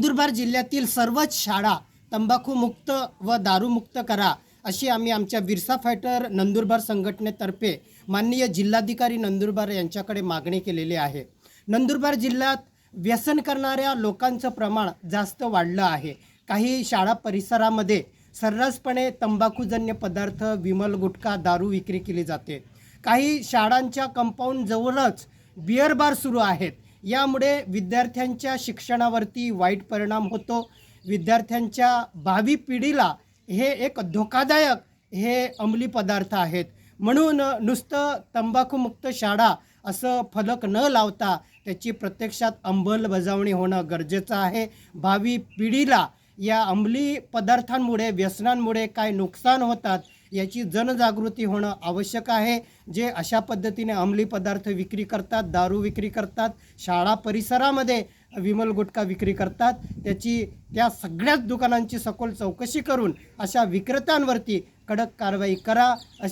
नंदुरबार जिल्ह्यातील सर्वच शाळा तंबाखूमुक्त व दारूमुक्त करा अशी आम्ही आमच्या बिरसा फायटर नंदुरबार संघटनेतर्फे माननीय जिल्हाधिकारी नंदुरबार यांच्याकडे मागणी केलेली आहे. नंदुरबार जिल्ह्यात व्यसन करणाऱ्या लोकांचं प्रमाण जास्त वाढलं आहे. काही शाळा परिसरामध्ये सर्रासपणे तंबाखूजन्य पदार्थ विमल गुटखा दारू विक्री केली जाते. काही शाळांच्या कंपाऊंडजवळच बिअर बार सुरू आहेत. यामुळे विद्यार्थ्यांच्या शिक्षणावरती वाईट परिणाम होतो. विद्यार्थ्यांच्या भावी पिढीला हे एक धोकादायक हे अंमली पदार्थ आहेत. म्हणून नुसतं तंबाखूमुक्त शाळा असं फलक न लावता त्याची प्रत्यक्षात अंमलबजावणी होणं गरजेचं आहे. भावी पिढीला या अंमली पदार्थांमुळे व्यसनांमुळे काय नुकसान होतात याची जनजागृती होणं आवश्यक आहे. जे अशा पद्धतीने अंमली पदार्थ विक्री करतात दारू विक्री करतात शाळा परिसरामध्ये विमल गुटखा विक्री करतात त्याची त्या सगळ्याच दुकानांची सखोल चौकशी करून अशा विक्रेत्यांवरती कडक कारवाई करा अशी